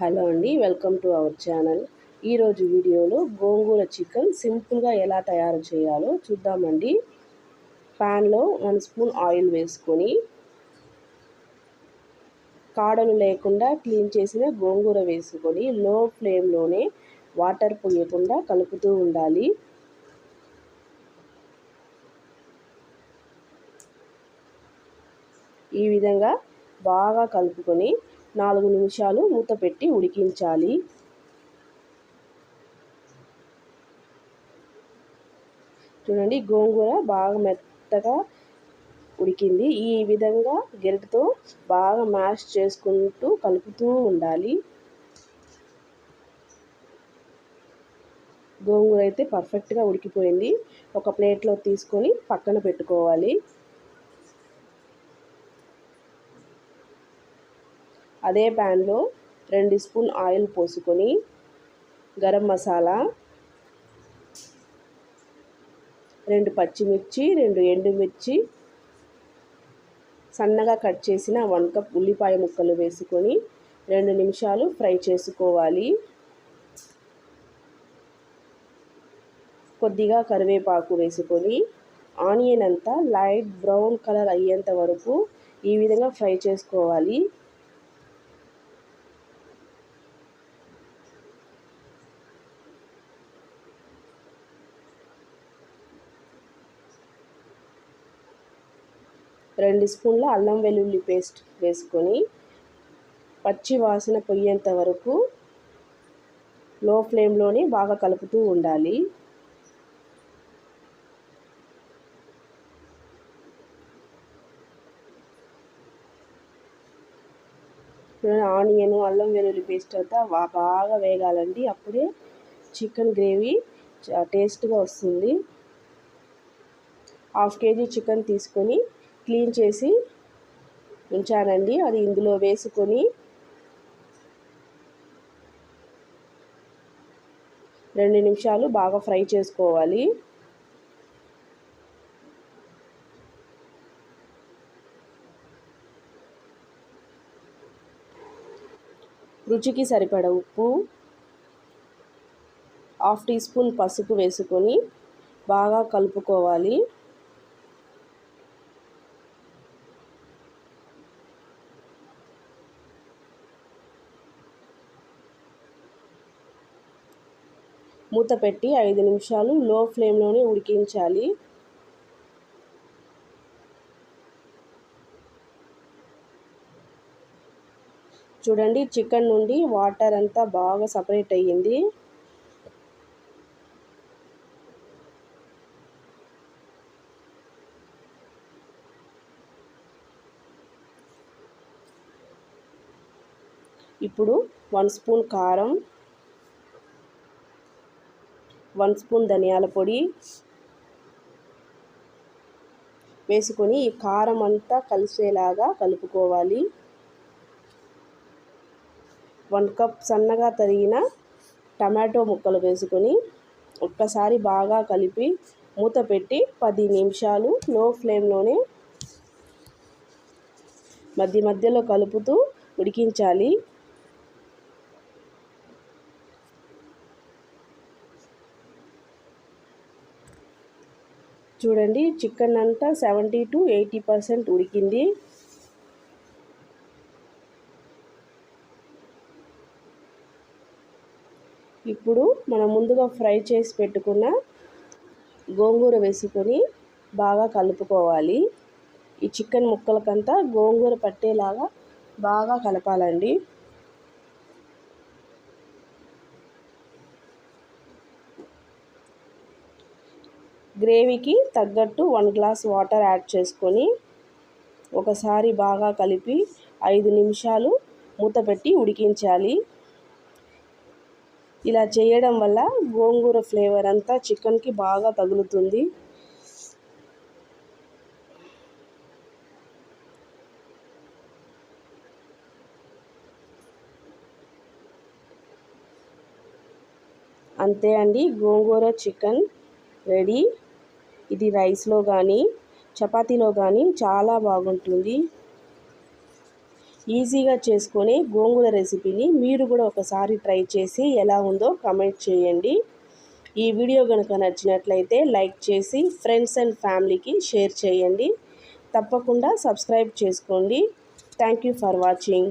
Hello అండి welcome to our channel. ఈరోజు వీడియోలో గోంగూర చికెన్ సింపుల్గా ఎలా తయారు చేయాలో చూద్దామండి. ప్యాన్లో వన్ స్పూన్ ఆయిల్ వేసుకొని కాడలు లేకుండా క్లీన్ చేసిన గోంగూర వేసుకొని లో ఫ్లేమ్లోనే వాటర్ పోయకుండా కలుపుతూ ఉండాలి. ఈ విధంగా బాగా కలుపుకొని నాలుగు నిమిషాలు మూత పెట్టి ఉడికించాలి. చూడండి గోంగూర బాగా మెత్తగా ఉడికింది. ఈ విధంగా గెరటితో బాగా మ్యాష్ చేసుకుంటూ కలుపుతూ ఉండాలి. గోంగూర అయితే పర్ఫెక్ట్గా ఉడికిపోయింది. ఒక ప్లేట్లో తీసుకొని పక్కన పెట్టుకోవాలి. అదే ప్యాన్లో రెండు స్పూన్ ఆయిల్ పోసుకొని గరం మసాలా రెండు పచ్చిమిర్చి రెండు ఎండుమిర్చి సన్నగా కట్ చేసిన వన్ కప్ ఉల్లిపాయ ముక్కలు వేసుకొని రెండు నిమిషాలు ఫ్రై చేసుకోవాలి. కొద్దిగా కరివేపాకు వేసుకొని ఆనియన్ అంతా లైట్ బ్రౌన్ కలర్ అయ్యేంత వరకు ఈ విధంగా ఫ్రై చేసుకోవాలి. రెండు స్పూన్ల అల్లం వెల్లుల్లి పేస్ట్ వేసుకొని పచ్చి వాసన పొయ్యేంత వరకు లో ఫ్లేమ్లోనే బాగా కలుపుతూ ఉండాలి. ఆనియన్ అల్లం వెల్లుల్లి పేస్ట్ అంతా బాగా వేగాలండి. అప్పుడే చికెన్ గ్రేవీ టేస్ట్గా వస్తుంది. హాఫ్ కేజీ చికెన్ తీసుకొని క్లీన్ చేసి ఉంచానండి. అది ఇందులో వేసుకొని రెండు నిమిషాలు బాగా ఫ్రై చేసుకోవాలి. రుచికి సరిపడ ఉప్పు హాఫ్ టీ స్పూన్ పసుపు వేసుకొని బాగా కలుపుకోవాలి. మూత పెట్టి ఐదు నిమిషాలు లో ఫ్లేమ్లోనే ఉడికించాలి. చూడండి చికెన్ నుండి వాటర్ అంతా బాగా సపరేట్ అయ్యింది. ఇప్పుడు వన్ స్పూన్ కారం వన్ స్పూన్ ధనియాల పొడి వేసుకొని ఈ కారం అంతా కలిసేలాగా కలుపుకోవాలి. వన్ కప్ సన్నగా తరిగిన టమాటో ముక్కలు వేసుకొని ఒక్కసారి బాగా కలిపి మూత పెట్టి పది నిమిషాలు లో ఫ్లేమ్లోనే మధ్య మధ్యలో కలుపుతూ ఉడికించాలి. చూడండి చికెన్ అంతా సెవెంటీ టు ఎయిటీ పర్సెంట్ ఉడికింది. ఇప్పుడు మనం ముందుగా ఫ్రై చేసి పెట్టుకున్న గోంగూర వేసుకొని బాగా కలుపుకోవాలి. ఈ చికెన్ ముక్కలకంతా గోంగూర పట్టేలాగా బాగా కలపాలండి. గ్రేవీకి తగ్గట్టు వన్ గ్లాస్ వాటర్ యాడ్ చేసుకొని ఒకసారి బాగా కలిపి ఐదు నిమిషాలు మూత పెట్టి ఉడికించాలి. ఇలా చేయడం వల్ల గోంగూర ఫ్లేవర్ అంతా చికెన్కి బాగా తగులుతుంది. అంతే అండి గోంగూర చికెన్ రెడీ. ఇది రైస్లో కానీ చపాతీలో కానీ చాలా బాగుంటుంది. ఈజీగా చేసుకొని గోంగూర రెసిపీని మీరు కూడా ఒకసారి ట్రై చేసి ఎలా ఉందో కమెంట్ చేయండి. ఈ వీడియో కనుక నచ్చినట్లయితే లైక్ చేసి ఫ్రెండ్స్ అండ్ ఫ్యామిలీకి షేర్ చేయండి. తప్పకుండా సబ్స్క్రైబ్ చేసుకోండి. Thank you for watching.